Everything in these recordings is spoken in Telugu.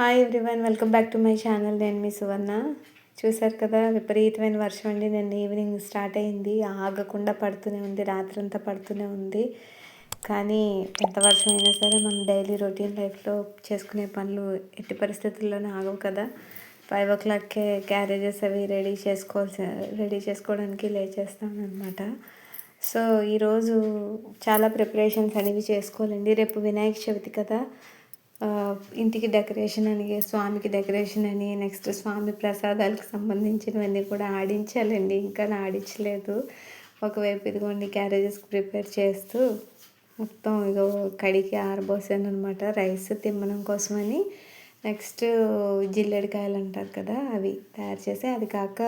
Hi everyone welcome back to my channel నేను మీ సువర్ణ. చూశారు కదా విపరీతమైన వర్షం అండి. నేను ఈవినింగ్ స్టార్ట్ అయింది. ఆగకుండా పడుతూనే ఉంది రాత్రంతా పడుతూనే ఉంది. కానీ ఎంత వర్షం అయినా సరే మనం డైలీ రొటీన్ లైఫ్లో చేసుకునే పనులు ఎట్టి పరిస్థితుల్లోనే ఆగవు కదా. ఫైవ్ ఓ క్లాక్కే క్యారేజెస్ అవి రెడీ చేసుకోవాల్సి రెడీ చేసుకోవడానికి లేచేస్తాను అనమాట సో ఈరోజు చాలా ప్రిపరేషన్స్ అనేవి చేసుకోవాలండి. రేపు వినాయక చవితి కదా. ఇంటికి డెకరేషన్ అని స్వామికి డెకరేషన్ అని నెక్స్ట్ స్వామి ప్రసాదాలకు సంబంధించినవన్నీ కూడా ఆడించాలండి. ఇంకా ఆడించలేదు. ఒకవైపు ఇదిగోండి క్యారేజెస్కి ప్రిపేర్ చేస్తూ మొత్తం ఇగో కడిగి ఆరబోసాను అనమాట రైస్ తిమ్మడం కోసమని. నెక్స్ట్ జిల్లెడికాయలు అంటారు కదా అవి తయారు చేసి అది కాక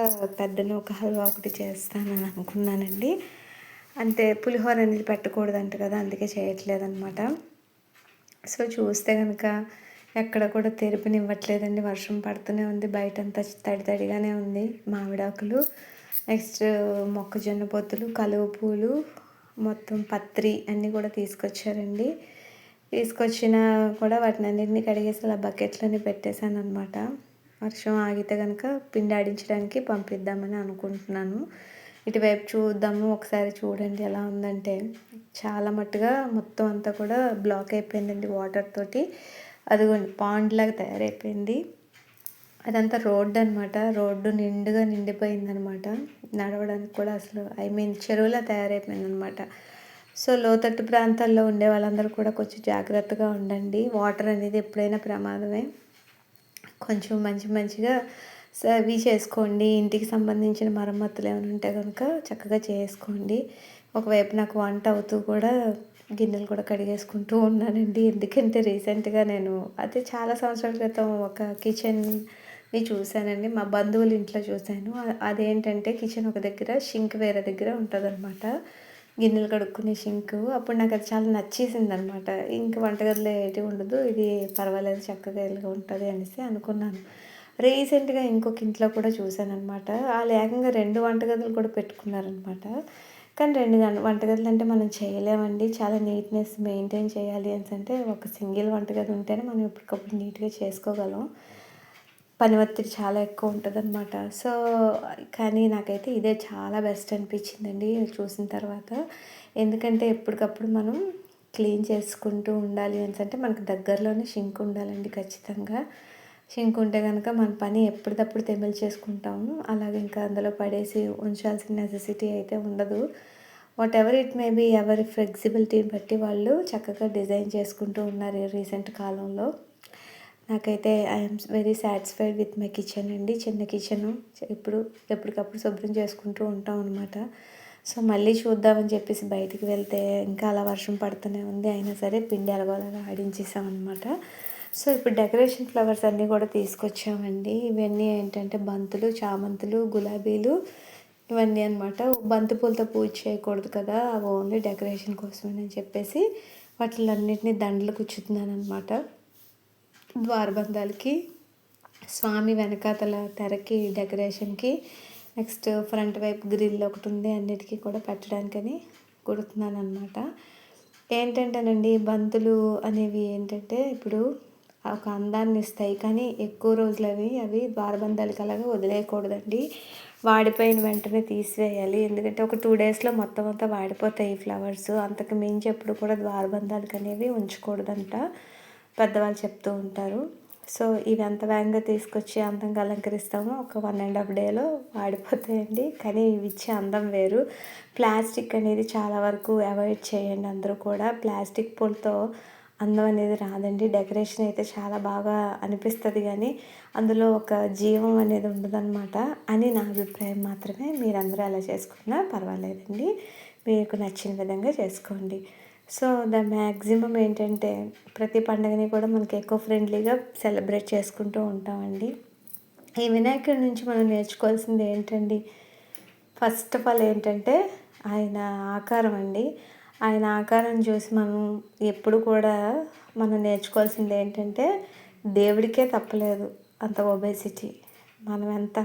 పెద్దను ఒక హల్వా ఒకటి చేస్తానని అనుకున్నానండి. అంతే పులిహోర అనేది పెట్టకూడదంట కదా అందుకే చేయట్లేదు అనమాట సో చూస్తే కనుక ఎక్కడ కూడా తెరిపినివ్వట్లేదండి. వర్షం పడుతూనే ఉంది. బయట అంతా తడి తడిగానే ఉంది. మామిడాకులు నెక్స్ట్ మొక్కజొన్న పొత్తులు కలువ పూలు మొత్తం పత్రి అన్నీ కూడా తీసుకొచ్చారండి. తీసుకొచ్చిన కూడా వాటిని అన్నింటినీ కడిగేసి అలా బకెట్లని పెట్టేశాను అనమాట వర్షం ఆగితే కనుక పిండి ఆడించడానికి పంపిద్దామని అనుకుంటున్నాను. ఇటువైపు చూద్దాము ఒకసారి చూడండి ఎలా ఉందంటే. చాలా మట్టుగా మొత్తం అంతా కూడా బ్లాక్ అయిపోయిందండి వాటర్ తోటి. అదిగోండి పాండ్ లాగా తయారైపోయింది. అదంతా రోడ్డు అనమాట రోడ్డు నిండుగా నిండిపోయిందనమాట నడవడానికి కూడా అసలు ఐ మీన్ చెరువులా తయారైపోయిందనమాట సో లోతట్టు ప్రాంతాల్లో ఉండే వాళ్ళందరూ కూడా కొంచెం జాగ్రత్తగా ఉండండి. వాటర్ అనేది ఎప్పుడైనా ప్రమాదమే. కొంచెం మంచి మంచిగా అవి చేసుకోండి. ఇంటికి సంబంధించిన మరమ్మతులు ఏమైనా ఉంటే కనుక చక్కగా చేసుకోండి. ఒకవైపు నాకు వంట అవుతూ కూడా గిన్నెలు కూడా కడిగేసుకుంటూ ఉన్నానండి. ఎందుకంటే రీసెంట్గా నేను అదే చాలా సంవత్సరాల క్రితం ఒక కిచెన్ని చూశానండి. మా బంధువుల ఇంట్లో చూశాను. అదేంటంటే కిచెన్ ఒక దగ్గర షింక్ వేరే దగ్గర ఉంటుంది అనమాట గిన్నెలు కడుక్కునే షింక్. అప్పుడు నాకు అది చాలా నచ్చేసింది అనమాట ఇంక వంటగదిలో ఏటి ఉండదు ఇది పర్వాలేదు చక్కగా ఇలాగ ఉంటుంది అనేసి అనుకున్నాను. రీసెంట్గా ఇంకొక ఇంట్లో కూడా చూశాను అనమాట వాళ్ళు ఏకంగా రెండు వంటగదులు కూడా పెట్టుకున్నారనమాట కానీ రెండు వంటగదులు అంటే మనం చేయలేమండి. చాలా నీట్నెస్ మెయింటైన్ చేయాలి అని అంటే ఒక సింగిల్ వంటగది ఉంటేనే మనం ఎప్పటికప్పుడు నీట్గా చేసుకోగలం. పని ఒత్తిడి చాలా ఎక్కువ ఉంటుంది అనమాట సో కానీ నాకైతే ఇదే చాలా బెస్ట్ అనిపించిందండి చూసిన తర్వాత. ఎందుకంటే ఎప్పటికప్పుడు మనం క్లీన్ చేసుకుంటూ ఉండాలి అని అంటే మనకు దగ్గరలోనే షింక్ ఉండాలండి ఖచ్చితంగా. షింక్ ఉంటే కనుక మన పని ఎప్పటికప్పుడు తెమిల్ చేసుకుంటాము. అలాగే ఇంకా అందులో పడేసి ఉంచాల్సిన నెసెసిటీ అయితే ఉండదు. Whatever it may be ఎవరి ఫ్లెక్సిబిలిటీని బట్టి వాళ్ళు చక్కగా డిజైన్ చేసుకుంటూ ఉన్నారు రీసెంట్ కాలంలో. నాకైతే I'm very satisfied with my kitchen అండి. చిన్న కిచెను ఇప్పుడు ఎప్పటికప్పుడు శుభ్రం చేసుకుంటూ ఉంటాం అనమాట సో మళ్ళీ చూద్దామని చెప్పేసి బయటికి వెళ్తే ఇంకా అలా వర్షం పడుతూనే ఉంది. అయినా సరే పిండి అలగోలగా ఆడించేసాం అనమాట సో ఇప్పుడు డెకరేషన్ ఫ్లవర్స్ అన్నీ కూడా తీసుకొచ్చామండి. ఇవన్నీ ఏంటంటే బంతులు చామంతులు గులాబీలు ఇవన్నీ అనమాట బంతి పూలతో పూజ చేయకూడదు కదా అవి ఓన్లీ డెకరేషన్ కోసమని చెప్పేసి వాటిలన్నింటినీ దండలు కూర్చుతున్నాను అనమాట ద్వారబంధాలకి స్వామి వెనకాతల తెరకి డెకరేషన్కి నెక్స్ట్ ఫ్రంట్ వైపు గ్రిల్ ఒకటి ఉంది అన్నిటికీ కూడా పెట్టడానికని కుడుతున్నాను అనమాట ఏంటంటేనండి బంతులు అనేవి ఏంటంటే ఇప్పుడు ఒక అందాన్ని ఇస్తాయి. కానీ ఎక్కువ రోజులు అవి అవి కలగా వదిలేయకూడదండి. వాడిపోయిన వెంటనే తీసివేయాలి. ఎందుకంటే ఒక టూ డేస్లో మొత్తం అంతా వాడిపోతాయి ఫ్లవర్స్. అంతకు మించి ఎప్పుడు కూడా ద్వారబంధాలకు అనేవి ఉంచకూడదంట పెద్దవాళ్ళు చెప్తూ ఉంటారు. సో ఇవి ఎంత వేగంగా తీసుకొచ్చి అందంగా అలంకరిస్తామో ఒక వన్ అండ్ హాఫ్ డేలో వాడిపోతాయండి. కానీ ఇవి ఇచ్చే అందం వేరు. ప్లాస్టిక్ అనేది చాలా వరకు అవాయిడ్ చేయండి అందరూ కూడా. ప్లాస్టిక్ పూలతో అందం అనేది రాదండి. డెకరేషన్ అయితే చాలా బాగా అనిపిస్తుంది కానీ అందులో ఒక జీవం అనేది ఉండదన్నమాట అని నా అభిప్రాయం మాత్రమే. మీరందరూ అలా చేసుకున్నా పర్వాలేదండి. మీకు నచ్చిన విధంగా చేసుకోండి. సో ద మ్యాక్సిమం ఏంటంటే ప్రతి పండగని కూడా మనకి ఎక్కువ ఫ్రెండ్లీగా సెలబ్రేట్ చేసుకుంటూ ఉంటామండి. ఈ వినాయకుడి నుంచి మనం నేర్చుకోవాల్సింది ఏంటండి? ఫస్ట్ ఆఫ్ ఆల్ ఏంటంటే ఆయన ఆకారం అండి. ఆయన ఆకారం చూసి మనం ఎప్పుడు కూడా మనం నేర్చుకోవాల్సింది ఏంటంటే దేవుడికే తప్పలేదు అంత ఒబేసిటీ మనం ఎంత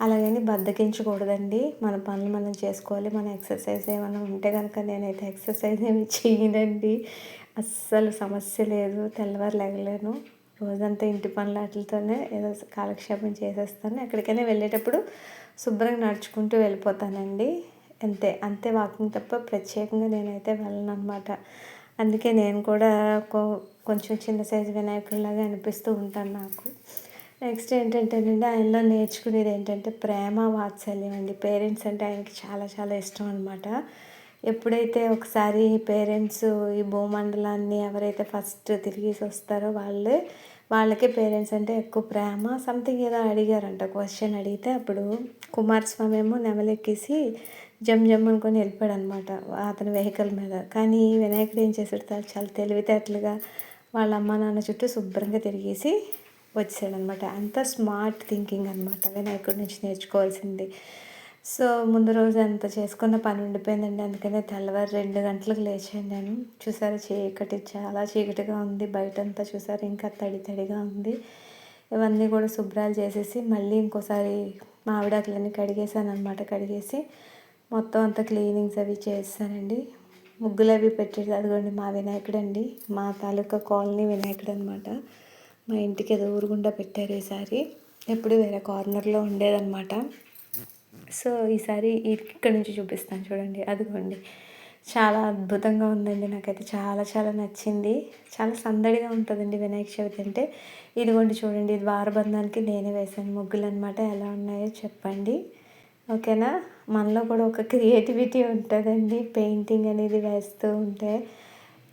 అలాగని బద్దకించకూడదండి. మన పనులు మనం చేసుకోవాలి మన ఎక్సర్సైజ్ ఏమైనా ఉంటే కనుక నేనైతే ఎక్సర్సైజ్ ఏమి చేయనండి. అస్సలు సమస్య లేదు. తెల్లవారు లేగలేను రోజంతా ఇంటి పనులు వాటితోనే ఏదో కాలక్షేపం చేసేస్తాను. ఎక్కడికైనా వెళ్ళేటప్పుడు శుభ్రంగా నడుచుకుంటూ వెళ్ళిపోతానండి. అంతే అంతే వాకింగ్ తప్ప ప్రత్యేకంగా నేనైతే వెళ్ళను అనమాట అందుకే నేను కూడా కొంచెం చిన్న సైజు వినాయకుడిలాగా అనిపిస్తూ ఉంటాను నాకు. నెక్స్ట్ ఏంటంటేనండి ఆయనలో నేర్చుకునేది ఏంటంటే ప్రేమ వాత్సల్యం అండి. పేరెంట్స్ అంటే ఆయనకి చాలా చాలా ఇష్టం అనమాట ఎప్పుడైతే ఒకసారి పేరెంట్స్ ఈ భూమండలాన్ని ఎవరైతే ఫస్ట్ తిరిగేసి వస్తారో వాళ్ళే వాళ్ళకే పేరెంట్స్ అంటే ఎక్కువ ప్రేమ సంథింగ్ ఏదో అడిగారంట క్వశ్చన్ అడిగితే అప్పుడు కుమారస్వామి ఏమో నెమలెక్కేసి జమ్ జమ్ అనుకొని వెళ్ళిపోయాడు అనమాట అతని వెహికల్ మీద. కానీ వినాయకుడు ఏం చేశాడు చాలా తెలివితేటలుగా వాళ్ళ అమ్మ నాన్న చుట్టూ శుభ్రంగా తిరిగేసి వచ్చాడనమాట. అంత స్మార్ట్ థింకింగ్ అనమాట వినాయకుడి నుంచి నేర్చుకోవాల్సింది. సో ముందు రోజు అంత చేసుకున్న పని ఉండిపోయిందండి. అందుకనే తెల్లవారు రెండు గంటలకు లేచాను నేను. చూసారు చీకటి చాలా చీకటిగా ఉంది. బయట అంతా చూసారు ఇంకా తడి తడిగా ఉంది. ఇవన్నీ కూడా శుభ్రాలు చేసేసి మళ్ళీ ఇంకోసారి మామిడాకులన్నీ కడిగేసాను అనమాట కడిగేసి మొత్తం అంతా క్లీనింగ్స్ అవి చేస్తానండి. ముగ్గులు అవి పెట్టేది అదిగోండి మా వినాయకుడు అండి. మా తాలూకా కాలనీ వినాయకుడు అనమాట మా ఇంటికి ఏదో ఊరుగుండా పెట్టారు ఈసారి. ఎప్పుడు వేరే కార్నర్లో ఉండేదన్నమాట. సో ఈసారి ఇక్కడ నుంచి చూపిస్తాను చూడండి. అదిగోండి. చాలా అద్భుతంగా ఉందండి. నాకైతే చాలా చాలా నచ్చింది. చాలా సందడిగా ఉంటుందండి వినాయక చవితి అంటే. ఇదిగోండి చూడండి ద్వారబంధానికి నేనే వేసాను ముగ్గులు అనమాట ఎలా ఉన్నాయో చెప్పండి. ఓకేనా? మనలో కూడా ఒక క్రియేటివిటీ ఉంటుందండి. పెయింటింగ్ అనేది వేస్తూ ఉంటే.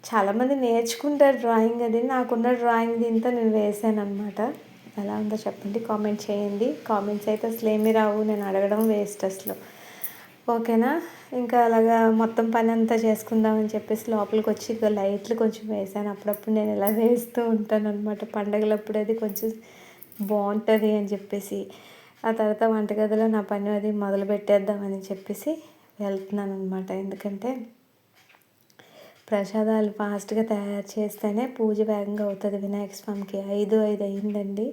చాలామంది నేర్చుకుంటారు డ్రాయింగ్ అది. నాకున్న డ్రాయింగ్ దీంతో నేను వేసాను అనమాట ఎలా ఉందో చెప్పండి. కామెంట్ చేయండి. కామెంట్స్ అయితే అసలు ఏమీ రావు. నేను అడగడం వేస్ట్ అసలు. ఓకేనా? ఇంకా అలాగా మొత్తం పని అంతా చేసుకుందామని చెప్పేసి లోపలికి వచ్చి ఇక లైట్లు కొంచెం వేసాను. అప్పుడప్పుడు నేను ఇలా వేస్తూ ఉంటాను అనమాట పండగలప్పుడు అది కొంచెం బాగుంటుంది అని చెప్పేసి. ఆ తర్వాత వంటగదిలో నా పని అది మొదలు పెట్టేద్దామని చెప్పేసి వెళ్తున్నాను అనమాట ఎందుకంటే ప్రసాదాలు ఫాస్ట్గా తయారు చేస్తేనే పూజ వేగంగా అవుతుంది. వినాయక స్వామికి ఐదు ఐదు అయిందండి.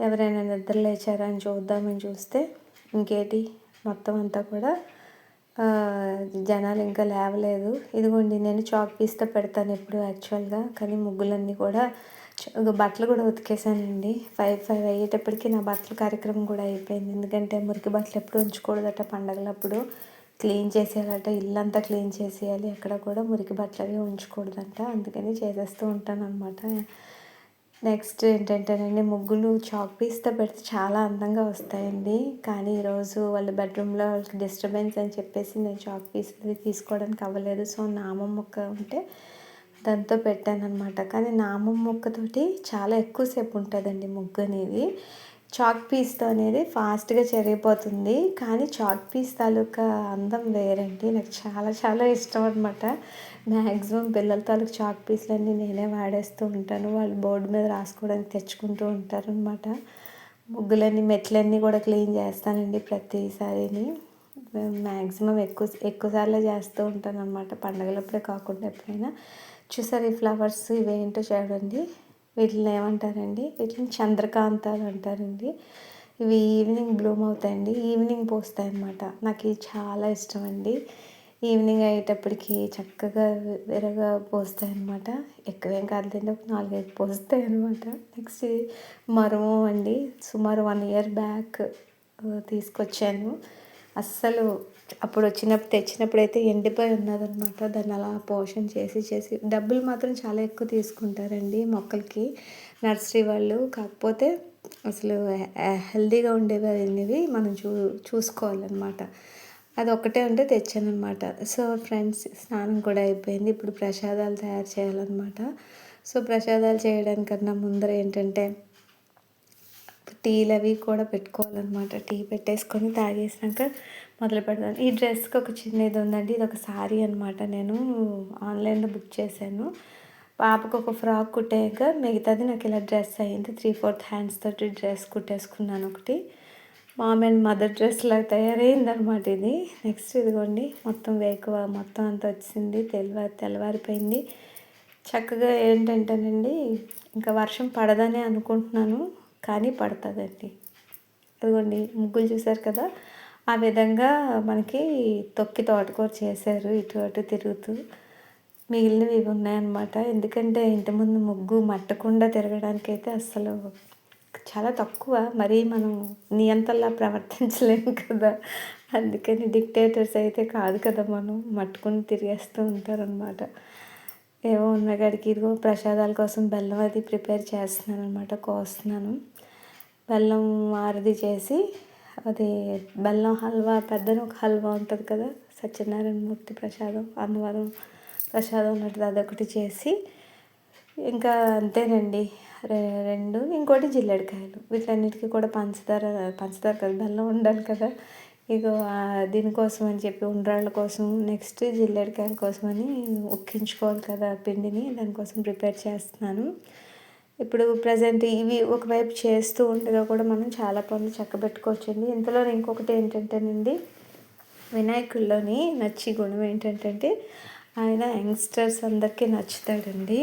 ఎవరైనా నిద్ర లేచారా అని చూద్దామని చూస్తే ఇంకేటి? మొత్తం అంతా కూడా జనాలు ఇంకా లేవలేదు. ఇదిగోండి నేను చాక్ పీస్తో పెడతాను ఎప్పుడు యాక్చువల్గా. కానీ ముగ్గులన్నీ కూడా బట్టలు కూడా ఉతికేసానండి. ఫైవ్ ఫైవ్ అయ్యేటప్పటికి నా బట్టల కార్యక్రమం కూడా అయిపోయింది. ఎందుకంటే మురికి బట్టలు ఎప్పుడు ఉంచకూడదట పండగలప్పుడు. క్లీన్ చేసేయాలట ఇల్లంతా క్లీన్ చేసేయాలి. ఎక్కడ కూడా మురికి బట్టలు అవి ఉంచకూడదంట. అందుకని చేసేస్తూ ఉంటాను అనమాట నెక్స్ట్ ఏంటంటేనండి ముగ్గులు చాక్ పీస్తో పెడితే చాలా అందంగా వస్తాయండి. కానీ ఈరోజు వాళ్ళ బెడ్రూమ్లో వాళ్ళకి డిస్టర్బెన్స్ అని చెప్పేసి నేను చాక్ పీస్ తీసుకోవడానికి అవ్వలేదు. సో నామం మొక్క ఉంటే దాంతో పెట్టాను అనమాట కానీ నామం ముక్కతోటి చాలా ఎక్కువసేపు ఉంటుందండి ముగ్గు అనేది చాక్ పీస్తో అనేది ఫాస్ట్గా చెరిగిపోతుంది. కానీ చాక్ పీస్ తాలూకా అందం వేరండి. నాకు చాలా చాలా ఇష్టం అనమాట మ్యాక్సిమం పిల్లల తాలూకు చాక్ పీస్లన్నీ నేనే వాడేస్తూ ఉంటాను. వాళ్ళు బోర్డు మీద రాసుకోవడానికి తెచ్చుకుంటూ ఉంటారు అనమాట ముగ్గులన్నీ మెట్లన్నీ కూడా క్లీన్ చేస్తానండి ప్రతిసారిని. మ్యాక్సిమం ఎక్కువ ఎక్కువసార్లు చేస్తూ ఉంటాను అనమాట పండగలప్పుడే కాకుండా ఎప్పుడైనా. చూసారు ఈ ఫ్లవర్స్ ఇవేంటో చూడండి. వీటిని ఏమంటారండి? వీటిని చంద్రకాంతాలు అంటారండి. ఇవి ఈవినింగ్ బ్లూమ్ అవుతాయండి. ఈవినింగ్ పోస్తాయి అన్నమాట నాకు ఇది చాలా ఇష్టం అండి ఈవినింగ్ అయ్యేటప్పటికి చక్కగా విరగా పోస్తాయి అనమాట ఎక్కువేం కాదులేండి ఒక నాలుగైదు పోస్తాయి అనమాట నెక్స్ట్ మరుము అండి. సుమారు వన్ ఇయర్ బ్యాక్ తీసుకొచ్చాను. అస్సలు అప్పుడు వచ్చినప్పుడు తెచ్చినప్పుడు అయితే ఎండిపోయి ఉన్నదనమాట దాన్ని అలా పోషణ చేసి చేసి. డబ్బులు మాత్రం చాలా ఎక్కువ తీసుకుంటారండి మొక్కలకి నర్సరీ వాళ్ళు. కాకపోతే అసలు హెల్దీగా ఉండేవి అనేవి మనం చూ చూసుకోవాలన్నమాట. అది ఒకటే ఉంటే తెచ్చాను అనమాట సో ఫ్రెండ్స్ స్నానం కూడా అయిపోయింది. ఇప్పుడు ప్రసాదాలు తయారు చేయాలన్నమాట. సో ప్రసాదాలు చేయడానికన్నా ముందర ఏంటంటే టీలు అవి కూడా పెట్టుకోవాలన్నమాట. టీ పెట్టేసుకొని తాగేసినాక మొదలు పెడతాను ఈ డ్రెస్కి ఒక చిన్న ఇది ఉందండి. ఇది ఒక శారీ అనమాట నేను ఆన్లైన్లో బుక్ చేశాను. పాపకు ఒక ఫ్రాక్ కుట్టాక మిగతాది నాకు ఇలా డ్రెస్ అయింది. త్రీ ఫోర్త్ హ్యాండ్స్ తోటి డ్రెస్ కుట్టేసుకున్నాను ఒకటి. మామ్ అండ్ మదర్ డ్రెస్ లాగా తయారైంది అనమాట ఇది. నెక్స్ట్ ఇదిగోండి. మొత్తం వేకువ మొత్తం అంతా వచ్చింది. తెల్లవారి తెల్లవారిపోయింది. చక్కగా ఏంటంటేనండి ఇంకా వర్షం పడదనే అనుకుంటున్నాను. కానీ పడుతుందండి. అదిగోండి ముగ్గులు చూసారు కదా? ఆ విధంగా మనకి తొక్కి తోటకూర చేశారు ఇటు అటు తిరుగుతూ. మిగిలినవి ఇవి ఉన్నాయన్నమాట. ఎందుకంటే ఇంటి ముందు ముగ్గు మట్టకుండా తిరగడానికి అయితే అస్సలు చాలా తక్కువ. మరీ మనం నియంతలా ప్రవర్తించలేము కదా. అందుకని డిక్టేటర్స్ అయితే కాదు కదా మనం మట్టుకుని తిరిగేస్తూ ఉంటారనమాట ఏవో ఉన్నగాడికి ఇదిగో ప్రసాదాల కోసం బెల్లం అది ప్రిపేర్ చేస్తున్నాను అనమాట కోస్తున్నాను. బెల్లం ఆరది చేసి అది బెల్లం హల్వా పెద్దని ఒక హల్వా ఉంటుంది కదా సత్యనారాయణ మూర్తి ప్రసాదం అన్నవరం ప్రసాదం ఉన్నట్టు అదొకటి చేసి ఇంకా అంతేనండి. రెండు ఇంకోటి జిల్లెడకాయలు. వీటన్నిటికీ కూడా పంచదార పంచదార కదా బెల్లం ఉండాలి కదా. ఇగో దీనికోసం అని చెప్పి ఉండ్రాళ్ళ కోసం నెక్స్ట్ జిల్లెడకాయల కోసం అని ఉక్కించుకోవాలి కదా పిండిని దానికోసం ప్రిపేర్ చేస్తున్నాను. ఇప్పుడు ప్రజెంట్ ఇవి ఒకవైపు చేస్తూ ఉండగా కూడా మనం చాలా పనులు చక్కబెట్టుకోవచ్చండి. ఇంతలో ఇంకొకటి ఏంటంటేనండి వినాయకుల్లోని నచ్చి గుణం ఏంటంటే ఆయన యంగ్స్టర్స్ అందరికీ నచ్చుతాడండి.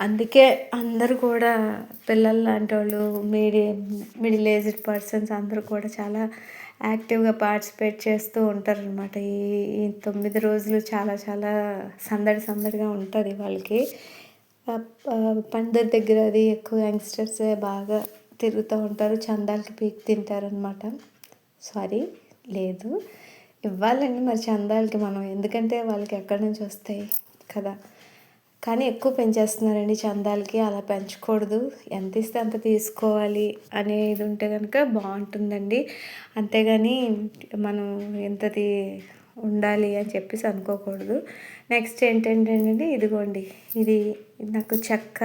అందుకే అందరూ కూడా పిల్లలు లాంటి వాళ్ళు మీడియం మిడిల్ ఏజ్డ్ పర్సన్స్ అందరూ కూడా చాలా యాక్టివ్గా పార్టిసిపేట్ చేస్తూ ఉంటారనమాట ఈ ఈ తొమ్మిది రోజులు చాలా చాలా సందడి సందడిగా ఉంటుంది వాళ్ళకి. పందిరి దగ్గర అది ఎక్కువ యంగ్స్టర్స్ బాగా తిరుగుతూ ఉంటారు చందాలకి పీక్ తింటారనమాట సారీ లేదు. ఇవ్వాలండి మరి చందాలకి మనం ఎందుకంటే వాళ్ళకి ఎక్కడి నుంచి వస్తాయి కదా. కానీ ఎక్కువ పెంచేస్తున్నారండి చందాలకి అలా పెంచకూడదు. ఎంత ఇస్తే అంత తీసుకోవాలి అనేది ఉంటే కనుక బాగుంటుందండి. అంతేగాని మనం ఎంతది ఉండాలి అని చెప్పేసి అనుకోకూడదు. నెక్స్ట్ ఏంటంటే ఇదిగోండి ఇది నాకు చెక్క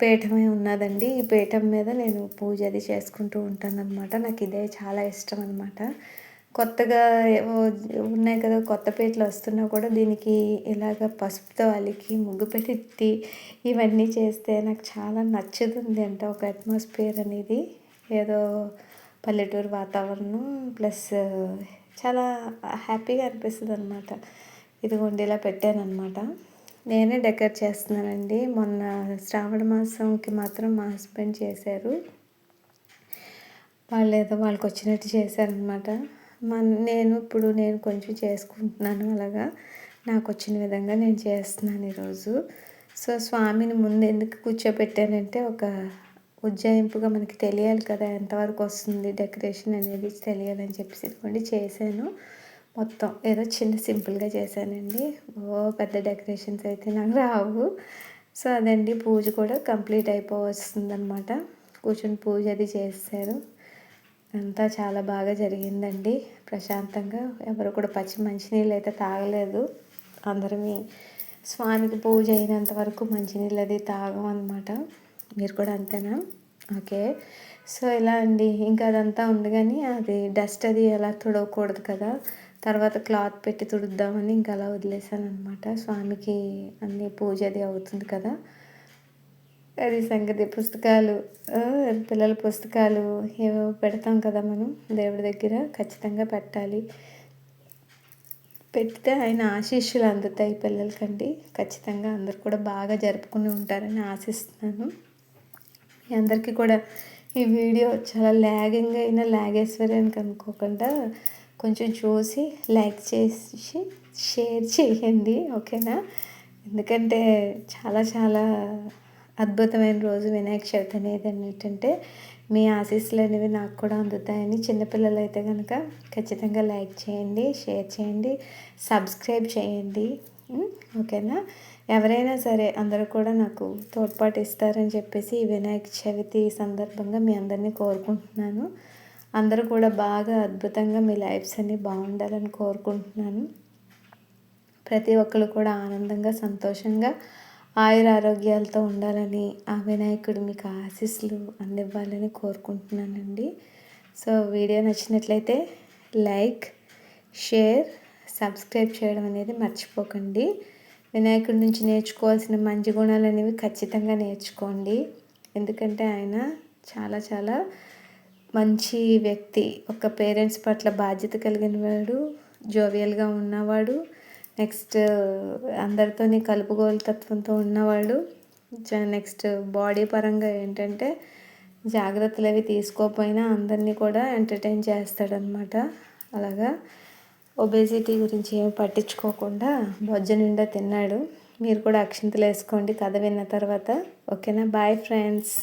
పీఠమే ఉన్నదండి. ఈ పీఠం మీద నేను పూజ అది చేసుకుంటూ ఉంటాను అనమాట నాకు ఇదే చాలా ఇష్టం అనమాట కొత్తగా ఉన్నాయి కదా కొత్త పీటలు వస్తున్నా కూడా దీనికి ఇలాగ పసుపుతో అలికి ముగ్గు పెట్టి ఇవన్నీ చేస్తే నాకు చాలా నచ్చుతుంది అంటే ఒక అట్మాస్ఫియర్ అనేది ఏదో పల్లెటూరు వాతావరణం ప్లస్ చాలా హ్యాపీగా అనిపిస్తుంది అనమాట ఇదిగోండి ఇలా పెట్టాను అనమాట నేనే డెకరేట్ చేస్తున్నానండి. మొన్న శ్రావణ మాసంకి మాత్రం మా హస్బెండ్ చేశారు. వాళ్ళు ఏదో వాళ్ళకి వచ్చినట్టు చేశారనమాట మన నేను ఇప్పుడు నేను కొంచెం చేసుకుంటున్నాను అలాగా. నాకు వచ్చిన విధంగా నేను చేస్తున్నాను ఈరోజు. సో స్వామిని ముందు ఎందుకు కూర్చోబెట్టానంటే ఒక ఉజ్జాయింపుగా మనకి తెలియాలి కదా ఎంతవరకు వస్తుంది డెకరేషన్ అనేది తెలియాలని చెప్పేసి ఇదిగోండి చేశాను. మొత్తం ఏదో చిన్న సింపుల్గా చేశానండి. ఓ పెద్ద డెకరేషన్స్ అయితే నాకు రావు. సో అదండి పూజ కూడా కంప్లీట్ అయిపోవస్తుంది అనమాట కూర్చొని పూజ అది చేశారు. అంతా చాలా బాగా జరిగిందండి. ప్రశాంతంగా ఎవరు కూడా పచ్చి మంచినీళ్ళు అయితే తాగలేదు. అందరమీ స్వామికి పూజ అయినంత వరకు మంచినీళ్ళు అది తాగం అనమాట మీరు కూడా అంతేనా? ఓకే. సో ఇలా అండి. ఇంకా అదంతా ఉంది కానీ అది డస్ట్ అది ఎలా తుడవకూడదు కదా. తర్వాత క్లాత్ పెట్టి తుడుద్దామని ఇంకా అలా వదిలేసాను అనమాట స్వామికి అన్ని పూజ అది అవుతుంది కదా. అది సంగతి. పుస్తకాలు పిల్లల పుస్తకాలు ఏవో పెడతాం కదా మనం దేవుడి దగ్గర. ఖచ్చితంగా పెట్టాలి. పెడితే ఆయన ఆశీస్సులు అందుతాయి పిల్లలకండి. ఖచ్చితంగా అందరు కూడా బాగా జరుపుకుని ఉంటారని ఆశిస్తున్నాను. మీ అందరికీ కూడా ఈ వీడియో చాలా లాగింగ్ అయినా లాగేశ్వరి అని అనుకోకుండా కొంచెం చూసి లైక్ చేసి షేర్ చేయండి ఓకేనా? ఎందుకంటే చాలా చాలా అద్భుతమైన రోజు వినాయక చవితి అనేది ఏంటంటే మీ ఆశీస్సులు అనేవి నాకు కూడా అందుతాయని చిన్నపిల్లలు అయితే కనుక ఖచ్చితంగా లైక్ చేయండి షేర్ చేయండి సబ్స్క్రైబ్ చేయండి ఓకేనా? ఎవరైనా సరే అందరూ కూడా నాకు తోడ్పాటు ఇస్తారని చెప్పేసి ఈ వినాయక చవితి సందర్భంగా మీ అందరినీ కోరుకుంటున్నాను. అందరూ కూడా బాగా అద్భుతంగా మీ లైఫ్స్ అన్నీ బాగుండాలని కోరుకుంటున్నాను. ప్రతి ఒక్కరు కూడా ఆనందంగా సంతోషంగా ఆయుర ఆరోగ్యాలతో ఉండాలని ఆ వినాయకుడు మీకు ఆశీస్సులు అందివ్వాలని కోరుకుంటున్నానండి. సో వీడియో నచ్చినట్లయితే లైక్ షేర్ సబ్స్క్రైబ్ చేయడం అనేది మర్చిపోకండి. వినాయకుడి నుంచి నేర్చుకోవాల్సిన మంచి గుణాలు అనేవి ఖచ్చితంగా నేర్చుకోండి. ఎందుకంటే ఆయన చాలా చాలా మంచి వ్యక్తి ఒక పేరెంట్స్ పట్ల బాధ్యత కలిగిన వాడు జోవియల్గా ఉన్నవాడు నెక్స్ట్ అందరితోని కలుపుగోలు తత్వంతో ఉన్నవాడు నెక్స్ట్ బాడీ పరంగా ఏంటంటే జాగ్రత్తలు అవి తీసుకోకపోయినా అందరినీ కూడా ఎంటర్టైన్ చేస్తాడనమాట అలాగా? ఒబేసిటీ గురించి ఏమి పట్టించుకోకుండా బొజ్జ నిండా తిన్నాడు. మీరు కూడా అక్షింతలు వేసుకోండి కథ విన్న తర్వాత. ఓకేనా? Bye friends